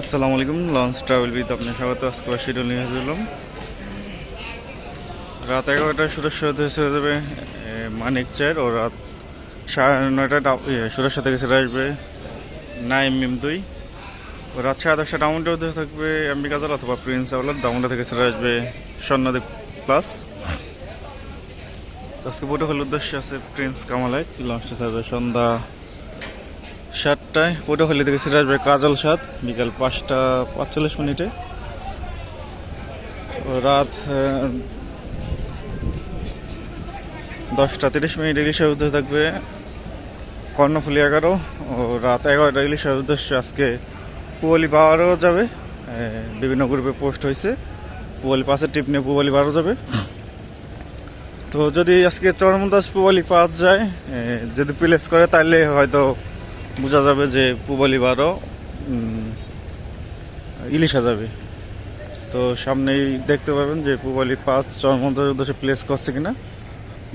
আসসালামু আলাইকুম launch travel with আপনার স্বাগত, আজকে শিডিউল নিয়ে হাজির রাত এগারোটায় সুরক্ষা হতে ছেড়ে যাবে মানিক চার ও রাত সাড়ে নয়টা সুরক্ষা থেকে ছেড়ে আসবে, নাইম মিম দুই। ও রাত সাড়ে দশটা ডাউনটা হতে থাকবে আম্বিকাজাল অথবা প্রিন্স আওলার ডাউনটা থেকে ছেড়ে আসবে স্বর্ণদ্বীপ প্লাস আজকে বৈঠক হল উদ্দেশ্য আছে প্রিন্স কামালাই লঞ্চটা ছাড়বে সন্ধ্যা সাতটায় পটুয়াখালী থেকে ছেড়ে আসবে কাজল সাত, বিকাল পাঁচটা পাঁচচল্লিশ মিনিটে। রাত দশটা তিরিশ মিনিট ইলিশের উদ্দেশ্যে থাকবে কর্ণফুলি এগারো ও রাত এগারোটা ইলিশের উদ্দেশ্যে আজকে পুয়ালি পাওয়ারও যাবে বিভিন্ন গ্রুপে পোস্ট হয়েছে। পুয়ালি পাশের টিপ নিয়ে পুয়ালি পাওয়ারও যাবে। তো যদি আজকে চরমদাস পুয়ালি পাওয়া যায় যদি প্লেস করে তাহলে হয়তো বোঝা যাবে যে পুবালি বারো ইলিশা যাবে তো সামনেই দেখতে পাবেন যে পুবালি পাঁচ চরমন্দার উদ্দেশ্যে প্লেস করছে কিনা।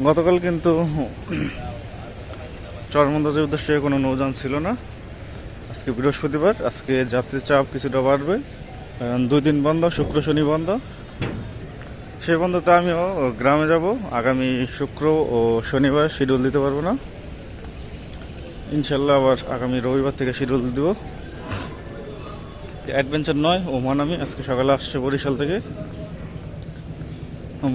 গতকাল কিন্তু চরমন্দাজের উদ্দেশ্যে কোনো নৌযান ছিল না। আজকে বৃহস্পতিবার, আজকে যাত্রী চাপ কিছুটা বাড়বে। কারণ দুই দিন বন্ধ, শুক্র, শনি বন্ধ। সেই বন্ধতে আমিও গ্রামে যাব। আগামী শুক্র ও শনিবার শিডিউল দিতে পারব না। ইনশাল্লাহ আবার আগামী রবিবার থেকে শিডিউল দেবো। অ্যাডভেঞ্চার নয়, ওমান আমি, আজকে সকালে আসছে বরিশাল থেকে।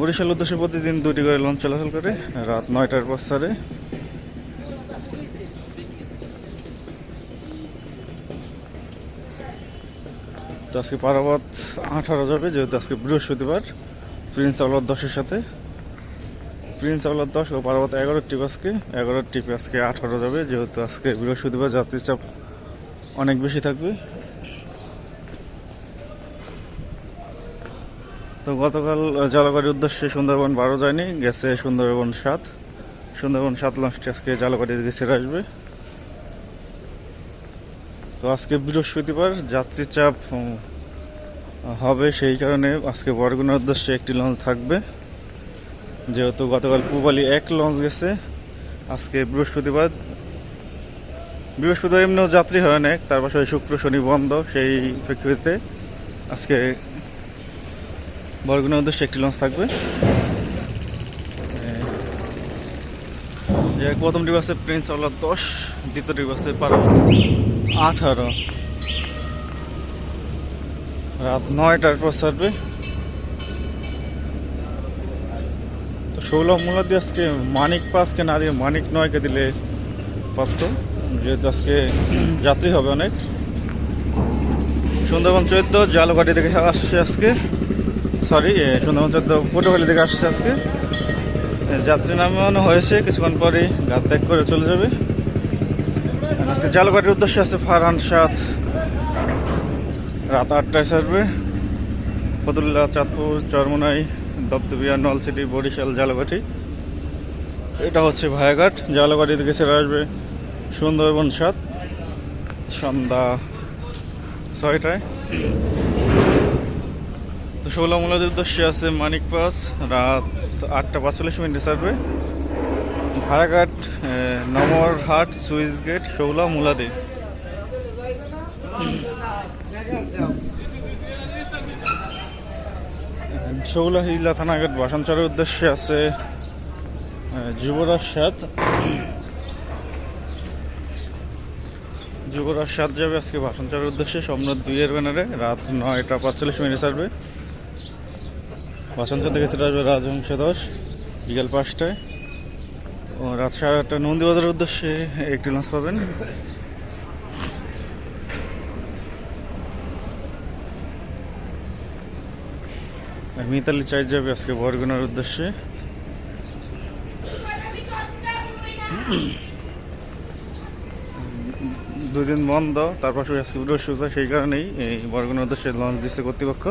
বরিশাল উদ্দেশ্যে প্রতিদিন দুটি করে লঞ্চ চলাচল করে, রাত নয়টার পর সারে তো আজকে পারাবাদ আঠারো যাবে, যেহেতু আজকে বৃহস্পতিবার প্রিন্স আওলার দশের সাথে। প্রিন্স আওলার দশ ও পার্বত এগারো টিপ আজকে। এগারো টিপ আজকে আঠারো যাবে, যেহেতু আজকে বৃহস্পতিবার যাত্রীর চাপ অনেক বেশি থাকবে। তো গতকাল জালগাড়ির উদ্দেশ্যে সুন্দরবন বারো যায়নি, গেছে সুন্দরবন সাত। সুন্দরবন সাত লঞ্চটি আজকে জালগাড়ি দিকে ছেড়ে আসবে। তো আজকে বৃহস্পতিবার যাত্রীর চাপ হবে সেই কারণে আজকে বরগুনার উদ্দেশ্যে একটি লঞ্চ থাকবে। যেহেতু গতকাল পুবালি এক লঞ্চ গেছে, আজকে বৃহস্পতিবার। বৃহস্পতিবার এমনিও যাত্রী হয় অনেক, তার পাশে শুক্র, শনি, বন্ধ সেই প্রেক্ষিতে আজকে বরগুনার উদ্দেশ্যে একটি লঞ্চ থাকবে। প্রথম ডিপ আছে প্রিন্স আল্লাহ দশ, দ্বিতীয় ডিপ আছে আঠারো। রাত নয়টার পর ছাড়বে। ষোলো মূলা দিয়ে আজকে মানিক পাসকে না দিয়ে মানিক নয়কে দিলে পারত। যেহেতু আজকে যাত্রী হবে অনেক। সুন্দরবন চোদ্দ জালঘাটি থেকে আসছে আজকে। সরি সুন্দরবন চোদ্দ পটুয়াখালী থেকে আসছে আজকে। যাত্রী নামানো হয়েছে, কিছুক্ষণ পরেই গাত ত্যাগ করে চলে যাবে। আজকে জালঘাটির উদ্দেশ্যে আছে ফারহান সাত রাত আটটায় ছাড়বে। ফতুল্লা, চাঁদপুর, চরমনাই দপ্তবিয়া নলসিটি বরিশাল জালঘাটি এটা হচ্ছে ভায়াঘাট। জালঘাটি থেকে ছেড়ে আসবে সুন্দরবন সাত সন্ধ্যা ছয়টায়। তো ষোলো মূলাদের উদ্দেশ্যে আছে মানিক পাস। রাত আটটা পাঁচচল্লিশ মিনিটে ছাড়বে। ভাড়াঘাট নমর হাট সুইচ গেট ষোলো মূলাদি শৌলা হিলা থানাঘাট বাসানচরের উদ্দেশ্যে আছে যুবরাজ সাত যুবরাজ সাত যাবে আজকে বাসানচরের উদ্দেশ্যে, সম্রাট দুইয়ের ব্যানারে। রাত নয়টা পাঁচচল্লিশ মিনিট ছাড়বে। বাসানচর থেকে সেটা আসবে রাজহংস দশ বিকাল পাঁচটায়। রাত সাড়ে আটটা নন্দীবাজারের উদ্দেশ্যে একটি লঞ্চ পাবেন। আর মিতালি চাই যাবে আজকে বরগুনার উদ্দেশ্যে। দুদিন বন্ধ তারপর আজকে বৃহস্পতিবার, সেই কারণেই এই বরগুনার উদ্দেশ্যে লঞ্চ দিচ্ছে কর্তৃপক্ষ।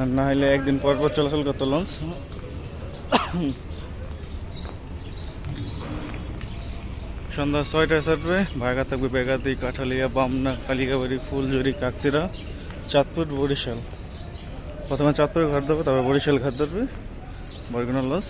আর না হলে একদিন পর পর চলাচল করতো লঞ্চ সন্ধ্যা ছয়টায় ছাড়বে ভাগা থাকবে বেগাতি, কাঠালিয়া, বামনা কালিকাবাড়ি ফুলঝুরি, কাকচিরা, চাঁদপুর, বরিশাল। প্রথমে চাঁদপুরে ঘাট ধরবে, তারপর বরিশাল ঘাট ধরবে। বরগুনা লস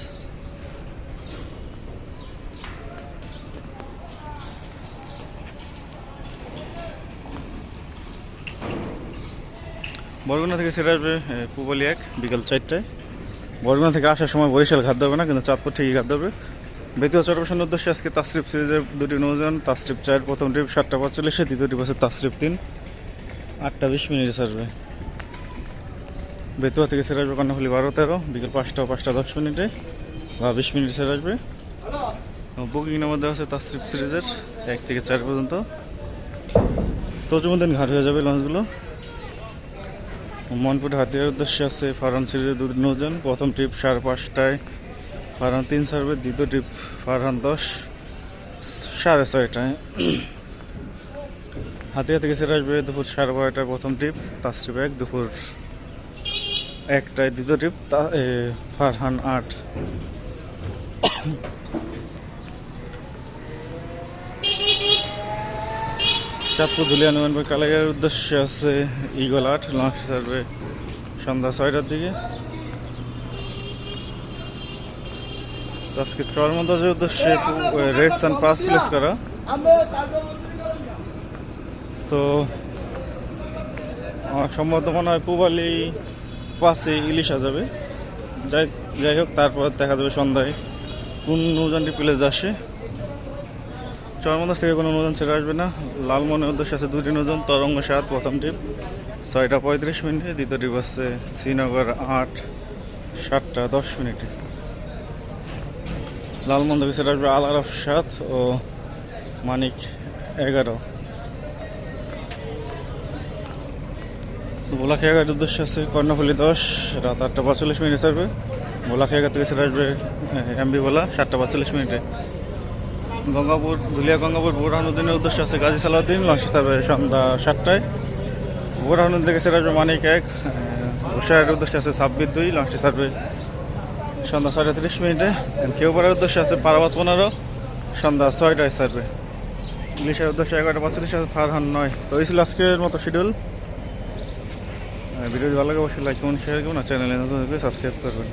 বরগুনা থেকে ছেড়ে আসবে পুবালি এক, বিকাল চারটায়। বরগুনা থেকে আসার সময় বরিশাল ঘাট দেবে না, কিন্তু চাঁদপুর ঠিকই ঘাট দেবে বেতীয় চট্টগ্রামের উদ্দেশ্যে আজকে তাসরিফ সিরিজের দুটি নৌযান, তাসরিফ চার, প্রথম ট্রিপ সাতটা পঁয়তাল্লিশে, দ্বিতীয় ট্রিপ আছে তাসরিফ তিন। আটটা বিশ মিনিটে ছাড়বে। বেতুয়া থেকে ছেড়ে আসবে কর্ণফুলি বারো তেরো, বিকেল পাঁচটা পাঁচটা দশ মিনিটে বা বিশ মিনিট ছেড়ে আসবে। বুকিংয়ের মধ্যে আছে তাসরিফ সিরিজের এক থেকে চার পর্যন্ত। তজুমুদ্দিন ঘাট হয়ে যাবে লঞ্চগুলো। মনপুর হাতিয়ার উদ্দেশ্যে আছে ফারান সিরিজের দুটি নৌযান প্রথম ট্রিপ সাড়ে পাঁচটায়। ফারহান তিন সার্ভে দ্বিতীয় ট্রিপ ফারহান দশ, সাড়ে ছয়টায়। হাতিয়া থেকে সেরে আসবে দুপুর সাড়ে বারোটায় প্রথম ট্রিপ তাসট্রিপ এক, দুপুর একটায় দ্বিতীয় ট্রিপ তা ফারহান আট। চাঁদপুর ধুলিয়া নভেম্বর কালাগের উদ্দেশ্যে আছে ইগল আট, লঞ্চ সার্ভে সন্ধ্যা ছয়টার দিকে। আজকে চরমন্দাজের উদ্দেশ্যে রেড সান পাস প্লেস করা। তো সম্ভবত মনে হয় পুবালি পাশে ইলিশা যাবে। যাই যাই হোক, তারপর দেখা যাবে সন্ধ্যায়। কোন নৌজানটি প্লেস আসে চরমন্দাজ থেকে কোনো নৌজান ছেড়ে আসবে না। লালমনের উদ্দেশ্যে আছে দুটি নৌজান তরঙ্গ সাত, প্রথম ট্রিপ ছয়টা পঁয়ত্রিশ মিনিটে, দ্বিতীয় ট্রিপ আছে শ্রীনগর আট, সাতটা দশ মিনিটে। লালমন্দ ছেড়ে আসবে আল আরফ সাত ও মানিক এগারো। ভোলাখিয়াঘাট উদ্দেশ্যে আছে, কর্ণফুলি দশ, রাত আটটা পঁয়তাল্লিশ মিনিটে ছাড়বে। ভোলাখিয়াঘাট থেকে সেটা আসবে এমবি ভোলা সাতটা পঁয়তাল্লিশ মিনিটে। গঙ্গাপুর ধুলিয়া গঙ্গাপুর বোরহানুদ্দিনের উদ্দেশ্যে আছে গাজী সালাউদ্দিন, লঞ্চ ছাড়বে সন্ধ্যা সাতটায়। বোরহানুদ্দিন থেকে সেটা আসবে মানিক এক ঘোষায়ের উদ্দেশ্যে আছে ছাব্বিশ দুই লঞ্চটি ছাড়বে সন্ধ্যা ছয়টা তিরিশ মিনিটে। কেউ পাড়ার উদ্দেশ্যে আছে পারাবাত পনেরো, সন্ধ্যা ছয়টায় সারবে ইংলিশের উদ্দেশ্যে এগারোটা পঁয়তাল্লিশ, ফারহান নয়। তো এই ছিল আজকের মতো শিডিউল ভিডিওটি ভালো লাগে অবশ্যই লাইক করুন শেয়ার করুন আর চ্যানেলে নতুন সাবস্ক্রাইব করবেন।